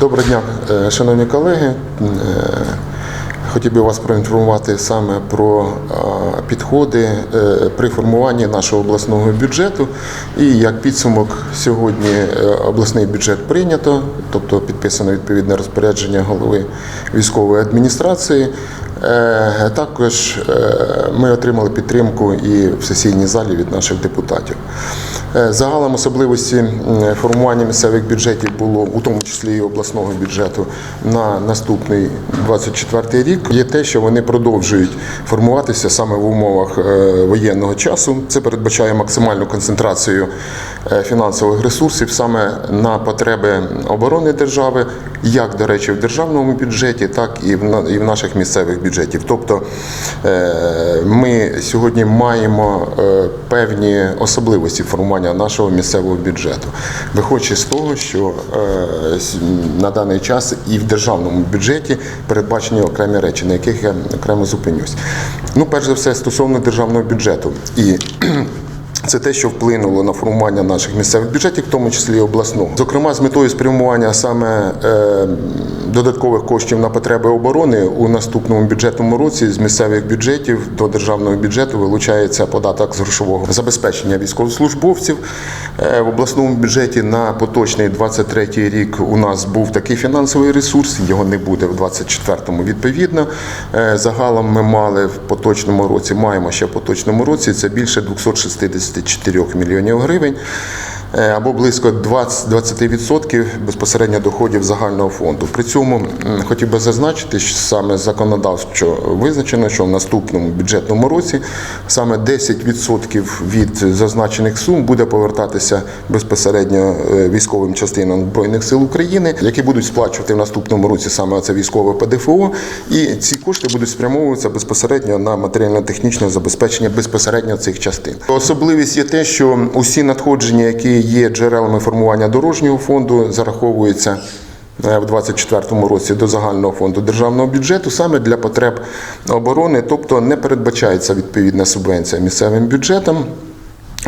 Доброго дня, е, шановні колеги. Е, Хотів би вас проінформувати саме про е, підходи при формуванні нашого обласного бюджету. І як підсумок, сьогодні обласний бюджет прийнято, тобто підписано відповідне розпорядження голови військової адміністрації. Е, Також е, ми отримали підтримку і в сесійній залі від наших депутатів. Е, Загалом особливості формування місцевих бюджетів було, у тому числі і обласного бюджету, на наступний 24 рік. Є те, що вони продовжують формуватися саме в умовах воєнного часу. Це передбачає максимальну концентрацію фінансових ресурсів саме на потреби оборони держави, як, до речі, в державному бюджеті, так і в і в наших місцевих бюджетів. Тобто е, ми сьогодні маємо е, певні особливості формування нашого місцевого бюджету, виходячи з того, що е, на даний час і в державному бюджеті передбачені окремі речі, на яких я окремо зупинюсь. Ну, перш за все, стосовно державного бюджету і це те, що вплинуло на формування наших місцевих бюджетів, в тому числі і обласного. Зокрема, з метою спрямування саме е, додаткових коштів на потреби оборони у наступному бюджетному році з місцевих бюджетів до державного бюджету вилучається податок з грошового забезпечення військовослужбовців. Е, в обласному бюджеті на поточний 23 рік у нас був такий фінансовий ресурс, його не буде в 24-му відповідно. Е, загалом ми мали в поточному році, маємо ще в поточному році це більше 264 мільйонів гривень. Е, Або близько 20% безпосередньо доходів загального фонду. При цьому хотів би зазначити, що саме законодавчо визначено, що в наступному бюджетному році саме 10% від зазначених сум буде повертатися безпосередньо е, військовим частинам Збройних сил України, які будуть сплачувати в наступному році саме це військове ПДФО. І ці кошти будуть спрямовуватися безпосередньо на матеріально-технічне забезпечення безпосередньо цих частин. Особливість є те, що усі надходження, які є джерелами формування дорожнього фонду, зараховуються. е, В 2024 році до загального фонду державного бюджету саме для потреб оборони, тобто не передбачається відповідна субвенція місцевим бюджетам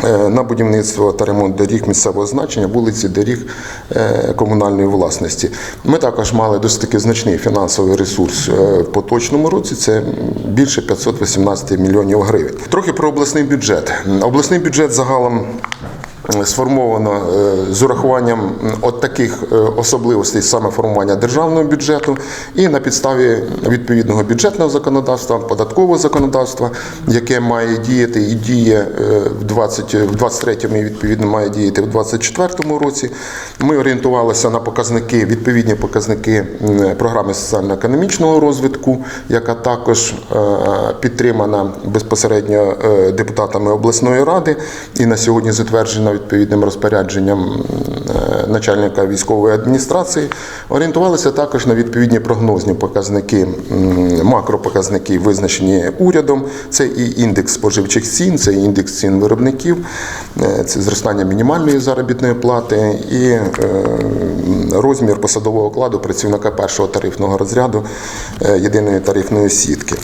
е, на будівництво та ремонт доріг місцевого значення, вулиці, доріг е, комунальної власності. Ми також мали досить таки значний фінансовий ресурс в поточному році. Це більше 518 мільйонів гривень. Трохи про обласний бюджет. Обласний бюджет загалом. Сформовано е, з урахуванням от таких е, особливостей саме формування державного бюджету і на підставі відповідного бюджетного законодавства, податкового законодавства, яке має діяти і діє е, в 20, в 23-му і відповідно має діяти в 24-му році. Ми орієнтувалися на показники, відповідні показники програми соціально-економічного розвитку, яка також підтримана безпосередньо депутатами обласної ради і на сьогодні затверджена відповідним розпорядженням е, начальника військової адміністрації. Орієнтувалися також на відповідні прогнозні показники, макропоказники, визначені урядом. Це і індекс споживчих цін, це і індекс цін виробників, е, це зростання мінімальної заробітної плати і е, розмір посадового окладу працівника першого тарифного розряду єдиної тарифної сітки.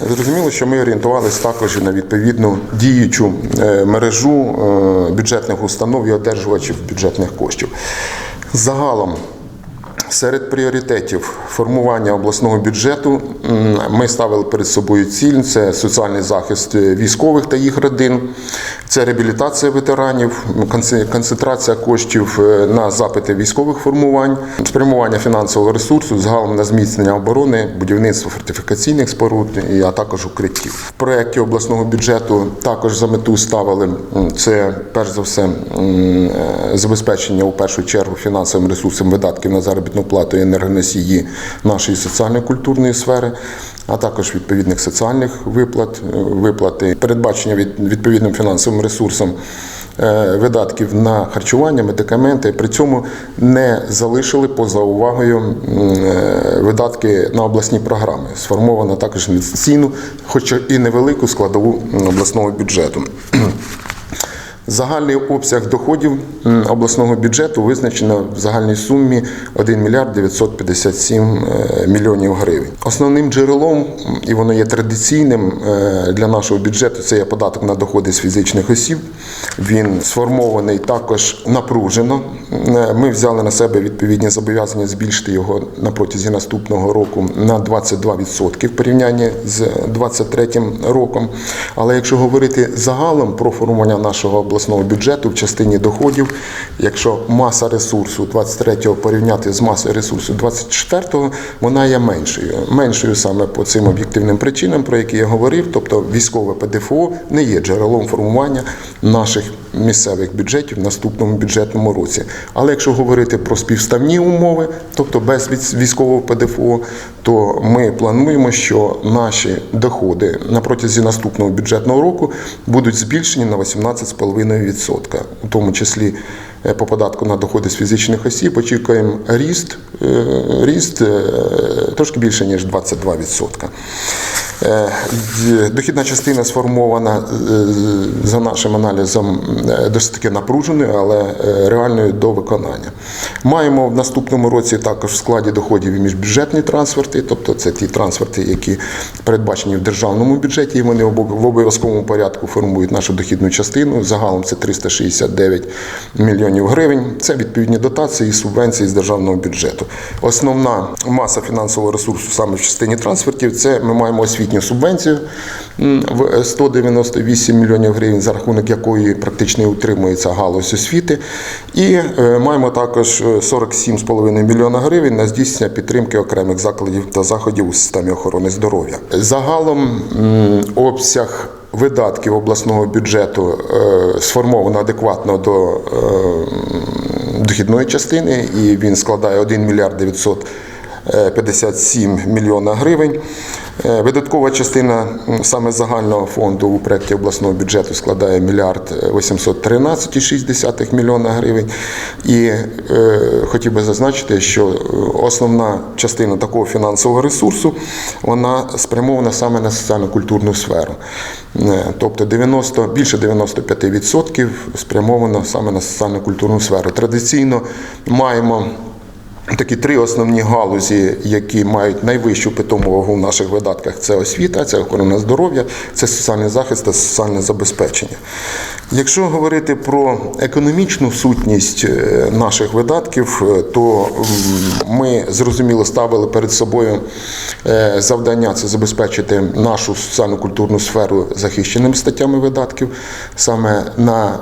Зрозуміло, що ми орієнтувалися також на відповідну діючу е, мережу е, бюджетних установ і одержувачів бюджетних коштів. Загалом Серед пріоритетів формування обласного бюджету ми ставили перед собою ціль: це соціальний захист військових та їх родин, це реабілітація ветеранів, концентрація коштів е, на запити військових формувань, спрямування фінансового ресурсу загалом на зміцнення оборони, будівництво фортифікаційних споруд, а також укриттів. В проєкті обласного бюджету також за мету ставили це перш за все е, забезпечення у першу чергу фінансовим ресурсом видатків на заробітну плату енергоносії нашої соціально-культурної сфери, а також відповідних соціальних виплат, е, виплати, передбачення від відповідним фінансовим ресурсом. е, Видатків на харчування, медикаменти, при цьому не залишили поза увагою е, видатки на обласні програми. Сформовано також інвестиційну, хоч і невелику складову обласного бюджету. Загальний обсяг доходів обласного бюджету визначено в загальній сумі 1 мільярд 957 е, мільйонів гривень. Основним джерелом, і воно є традиційним е, для нашого бюджету, це є податок на доходи з фізичних осіб. Він сформований також напружено. Е, Ми взяли на себе відповідні зобов'язання збільшити його на протязі наступного року на 22% в порівнянні з 2023 роком. Але якщо говорити загалом про формування нашого обласного бюджету в частині доходів, якщо маса ресурсу 23-го порівняти з масою ресурсу 24-го, вона є меншою. Меншою саме по цим об'єктивним причинам, про які я говорив, тобто військове ПДФО не є джерелом формування наших місцевих бюджетів в наступному бюджетному році. Але якщо говорити про співставні умови, тобто без військового ПДФО, то ми плануємо, що наші доходи на протязі наступного бюджетного року будуть збільшені на 18,5%, у тому числі по податку на доходи з фізичних осіб очікуємо ріст, е, ріст е, трошки більше ніж 22%. Е, Дохідна частина сформована е, за нашим аналізом е, досить таки напруженою, але е, реальною до виконання. Маємо в наступному році також в складі доходів і міжбюджетні трансферти, тобто це ті трансферти, які передбачені в державному бюджеті, і вони в обов'язковому порядку формують нашу дохідну частину. Загалом це 369 мільйонів гривень. Це відповідні дотації і субвенції з державного бюджету. Основна маса фінансового ресурсу саме в частині трансфертів це ми маємо освітню субвенцію в 198 мільйонів гривень, за рахунок якої практично утримується галузь освіти. І е, маємо також е, 47,5 мільйона гривень на здійснення підтримки окремих закладів та заходів у системі охорони здоров'я. Загалом обсяг видатків обласного бюджету е, сформовано адекватно до е, дохідної частини, і він складає 1 мільярд 900 е, 57 мільйона гривень. Е, Видаткова частина саме загального фонду у проєкті обласного бюджету складає мільярд 813,6 мільйона гривень. І е, хотів би зазначити, що е, основна частина такого фінансового ресурсу вона спрямована саме на соціально-культурну сферу. Е, Тобто 90, більше 95% спрямовано саме на соціально-культурну сферу. Традиційно маємо Такі три основні галузі, які мають найвищу питому вагу в наших видатках, це освіта, це охорона здоров'я, це соціальний захист та соціальне забезпечення. Якщо говорити про економічну сутність е, наших видатків, е, то ми зрозуміло ставили перед собою е, завдання це забезпечити нашу соціально-культурну сферу захищеними статтями видатків саме на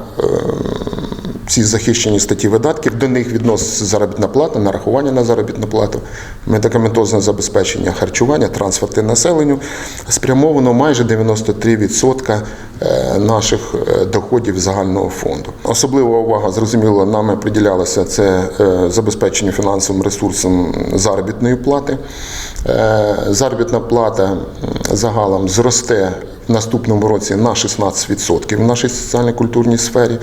ці захищені статті видатків. До них відноситься заробітна плата, нарахування на заробітну плату, медикаментозне забезпечення харчування, трансферти населенню. Спрямовано майже 93% е, наших е, доходів загального фонду. Особлива увага, зрозуміло, нами приділялася це е, забезпеченню фінансовим ресурсом заробітної плати. Заробітна плата загалом зросте в наступному році на 16% в нашій соціально-культурній сфері.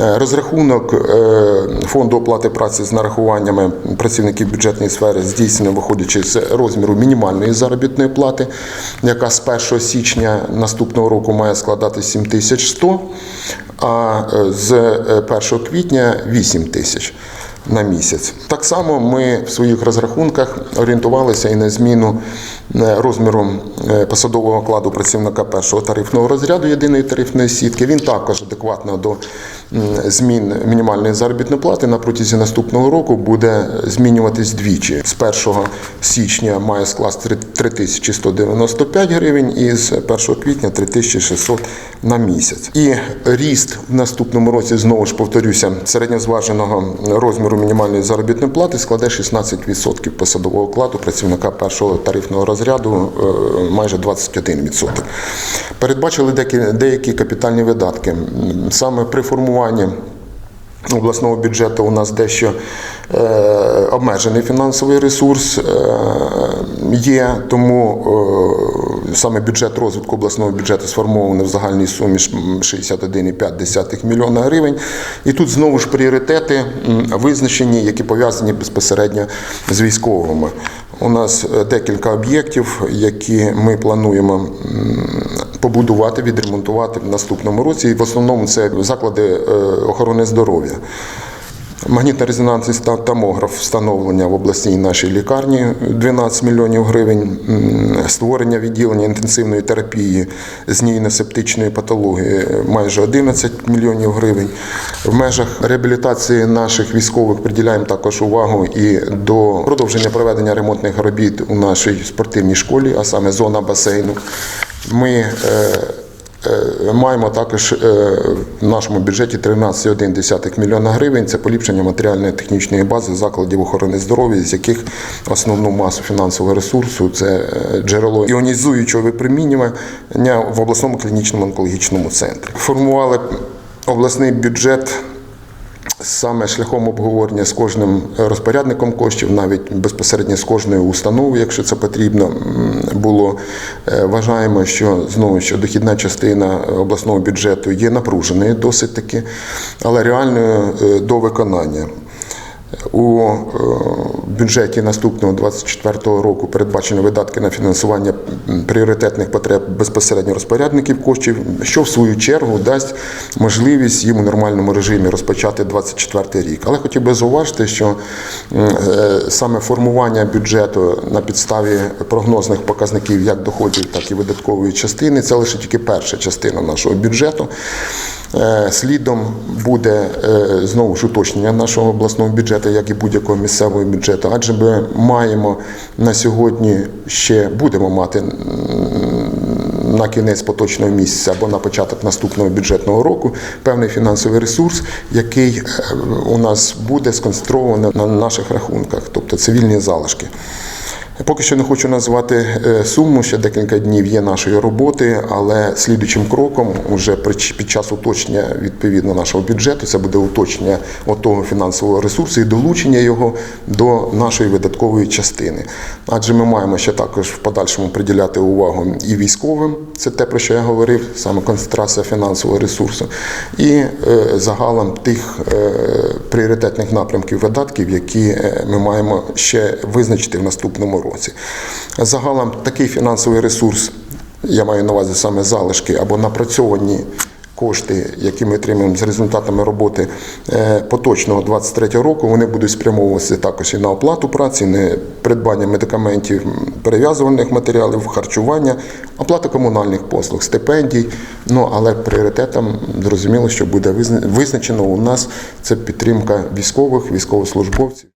Е, Розрахунок е, фонду оплати праці з нарахуваннями працівників бюджетної сфери здійснено виходячи з розміру мінімальної заробітної плати, яка з 1 січня наступного року має складати 7100, а е, з е, 1 квітня 8 тисяч на місяць. Так само ми в своїх розрахунках орієнтувалися і на зміну е, розміру е, посадового окладу працівника першого тарифного розряду єдиної тарифної сітки. Він також адекватно до змін мінімальної заробітної плати на протязі наступного року буде змінюватись двічі. З 1 січня має скласти 3195 гривень і з 1 квітня 3600 на місяць. І ріст в наступному році знову ж повторюся середньозваженого розміру мінімальної заробітної плати складе 16% посадового окладу працівника першого тарифного розряду, е, майже 21%. Передбачили деякі, деякі капітальні видатки. Саме при формуванні обласного бюджету у нас дещо е, обмежений фінансовий ресурс е, є, тому е, саме бюджет розвитку обласного бюджету сформований в загальній сумі 61,5 мільйона гривень. І тут знову ж пріоритети визначені, які пов'язані безпосередньо з військовими. У нас е, декілька об'єктів, які ми плануємо побудувати, відремонтувати в наступному році. І в основному це заклади е, охорони здоров'я. Магнітно-резонансний томограф встановлення в обласній нашій лікарні 12 мільйонів гривень, створення відділення інтенсивної терапії знійно-септичної патології майже 11 мільйонів гривень. В межах реабілітації наших військових приділяємо також увагу і до продовження проведення ремонтних робіт у нашій спортивній школі, а саме зона басейну. Ми Е, Маємо також е, в нашому бюджеті 13,1 мільйона гривень. Це поліпшення матеріальної технічної бази закладів охорони здоров'я, з яких основну масу фінансового ресурсу це е, джерело іонізуючого випромінювання в обласному клінічному онкологічному центрі. Формували обласний бюджет саме шляхом обговорення з кожним розпорядником коштів, навіть безпосередньо з кожною установою, якщо це потрібно було. Е, Вважаємо, що знову що дохідна частина обласного бюджету є напруженою досить таки, але реальною е, до виконання. У е, бюджеті наступного 24 року передбачені видатки на фінансування пріоритетних потреб безпосередньо розпорядників коштів, що в свою чергу дасть можливість їм у нормальному режимі розпочати 24 рік. Але хотів би зауважити, що е, саме формування бюджету на підставі прогнозних показників як доходів, так і видаткової частини це лише тільки перша частина нашого бюджету. Е, Слідом буде е, знову ж уточнення нашого обласного бюджету, як і будь-якого місцевого бюджету, адже ми маємо на сьогодні ще будемо мати на кінець поточного місяця або на початок наступного бюджетного року певний фінансовий ресурс, який е, у нас буде сконцентрований на наших рахунках, тобто цивільні залишки. Поки що не хочу назвати е, суму, ще декілька днів є нашої роботи, але слідуючим кроком, уже під час уточнення відповідно нашого бюджету, це буде уточнення того фінансового ресурсу і долучення його до нашої видаткової частини. Адже ми маємо ще також в подальшому приділяти увагу і військовим, це те, про що я говорив, саме концентрація фінансового ресурсу, і е, загалом тих е, пріоритетних напрямків видатків, які ми маємо ще визначити в наступному році. Загалом такий фінансовий ресурс, я маю на увазі саме залишки або напрацьовані кошти, які ми отримуємо з результатами роботи е, поточного 23 року, вони будуть спрямовуватися також і на оплату праці, на придбання медикаментів, перев'язувальних матеріалів, харчування, оплата комунальних послуг, стипендій. Ну але пріоритетом зрозуміло, що буде визначено у нас це підтримка військових, військовослужбовців.